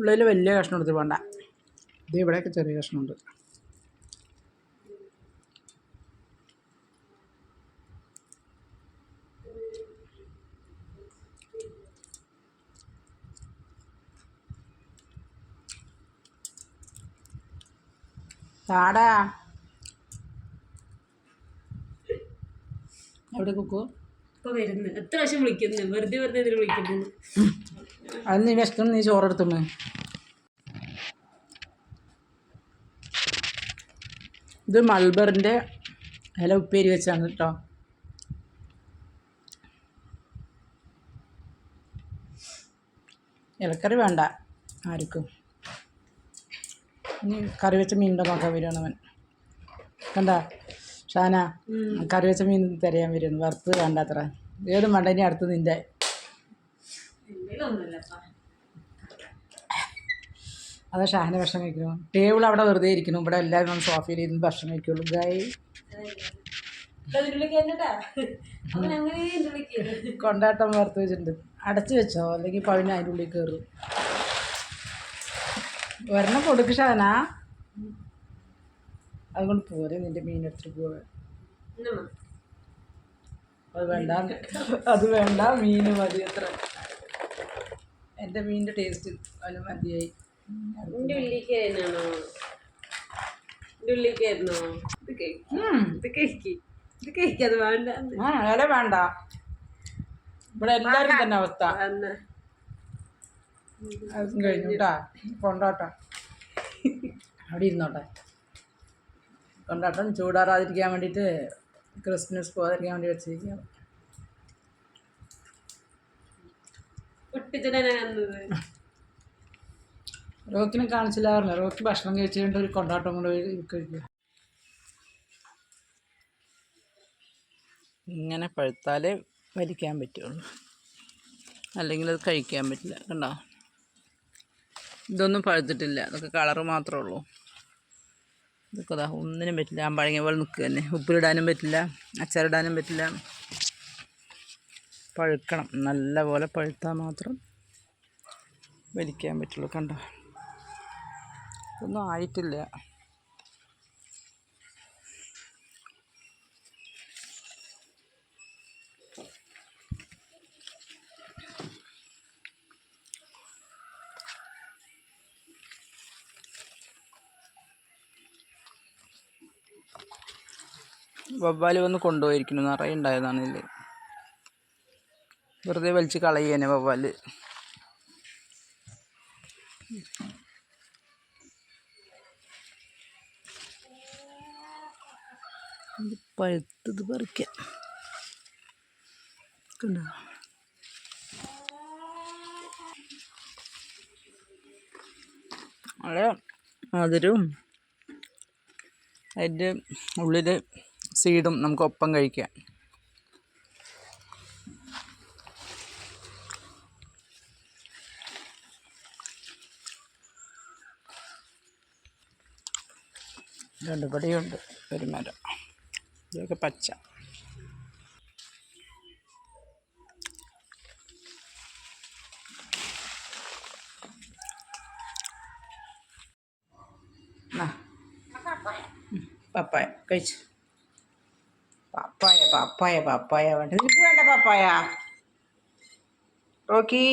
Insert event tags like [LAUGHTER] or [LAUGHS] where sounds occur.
ഉള്ളിൽ വലിയ കഷ്ണം എടുത്ത് വേണ്ട. ഇത് ഇവിടെയൊക്കെ ചെറിയ കഷ്ണമുണ്ട്. താടാ. എവിടെ കുക്കു? ഇപ്പൊ വരുന്നു. എത്ര പ്രാവശ്യം വിളിക്കുന്നു? വെറുതെ വെറുതെ ഇതിൽ വിളിക്കുന്നു. [LAUGHS] അത് നീ വിശക്കും നീ ചോറെടുത്തുമ്മ ഇത് മൾബറിന്റെ ഇല ഉപ്പേരി വെച്ചാണ് കേട്ടോ. ഇലക്കറി വേണ്ട ആർക്കും. ഇനി കറി വെച്ച മീനിന്റെ നോക്കാൻ വരുവാണ് അവൻ. കണ്ട? ഷാന കറി വെച്ച മീൻ തിരയാൻ വരുന്നു വറുത്ത് വേണ്ട അത്ര ഏതും വേണ്ട ഇനി അടുത്ത് നിന്റെ. അതാ ഷാഹിനെ ഭക്ഷണം കഴിക്കണം? ടേബിൾ അവിടെ വെറുതെ ഇരിക്കണം ഇവിടെ എല്ലാവരും ഒന്ന് സോഫയിൽ ഇരുന്ന് ഭക്ഷണം കഴിക്കുള്ളൂ. ഗായി. കൊണ്ടാട്ടം വറുത്ത് വെച്ചിട്ടുണ്ട്. അടച്ചു വെച്ചോ? അല്ലെങ്കിൽ പവിന് അതിന്റെ ഉള്ളിൽ കയറും ഒരെണ്ണം കൊടുക്ക് ഷാന അതുകൊണ്ട് പോരെ നിന്റെ മീൻ മീനെടുത്തിട്ട് പോവാൻ. അത് വേണ്ട. അത് വേണ്ട. മീന് മതി അത്ര. എന്റെ മീനിന്റെ ടേസ്റ്റ് അതിന് മതിയായി. എന്റെ ഉള്ളിക്കായിരുന്നാണോ എന്റെ ഉള്ളിക്കായിരുന്നോ ഇത് കഴിക്ക്. ഉം. ഇത് കഴിക്ക്. ഇത് കഴിക്കാതെ വേണ്ട. ആ ഇല വേണ്ട. ഇവിടെ എല്ലാവരും തന്നെ അവസ്ഥ. അതും കഴിഞ്ഞു കേട്ടാ കൊണ്ടാട്ടം അവിടെ ഇരുന്നോട്ടെ. കൊണ്ടാട്ടം ചൂടാറാതിരിക്കാൻ വേണ്ടിയിട്ട് ക്രിസ്മസ് പോകാതിരിക്കാൻ വേണ്ടി വെച്ചിരിക്കുക റോക്കിനെ കാണിച്ചില്ലായിരുന്നു റോക്കി ഭക്ഷണം കഴിച്ചുകൊണ്ട് ഒരു കൊണ്ടാട്ടം കൊണ്ട് പോയി കഴിക്കുക ഇങ്ങനെ പഴുത്താലേ വലിക്കാൻ പറ്റുള്ളൂ. അല്ലെങ്കിൽ അത് കഴിക്കാൻ പറ്റില്ല കണ്ടോ? ഇതൊന്നും പഴുത്തിട്ടില്ല. അതൊക്കെ കളറ് മാത്രമേ ഉള്ളൂ. ഇതൊക്കെ ഒന്നിനും പറ്റില്ല. അമ്പഴങ്ങ പോലെ നിൽക്കുക തന്നെ ഉപ്പിലിടാനും പറ്റില്ല. അച്ചാറിടാനും പറ്റില്ല. പഴുക്കണം. നല്ലപോലെ പഴുത്താൽ മാത്രം വലിക്കാൻ പറ്റുള്ളൂ. കണ്ടോ? ഒന്നും ആയിട്ടില്ല. വവ്വാൽ വന്ന് കൊണ്ടുപോയിരിക്കുന്നു. നിറയെ ഉണ്ടായതാണ് വെറുതെ വലിച്ച് കളയേനെ വവ്വാൽ. പഴുത്തത് പറിക്കാം. കണ്ടോ? അവിടെ മധുരവും അതിന്റെ ഉള്ളിൽ സീഡും നമുക്ക് ഒപ്പം കഴിക്കാം. രണ്ട് പടിയുണ്ട് ഒരു മരം. ഇതൊക്കെ പച്ച. പപ്പായ കഴിച്ചു. പപ്പായ പപ്പായ പപ്പായ വേണ്ട. നിനക്ക് വേണ്ട പപ്പായ. റോക്കി.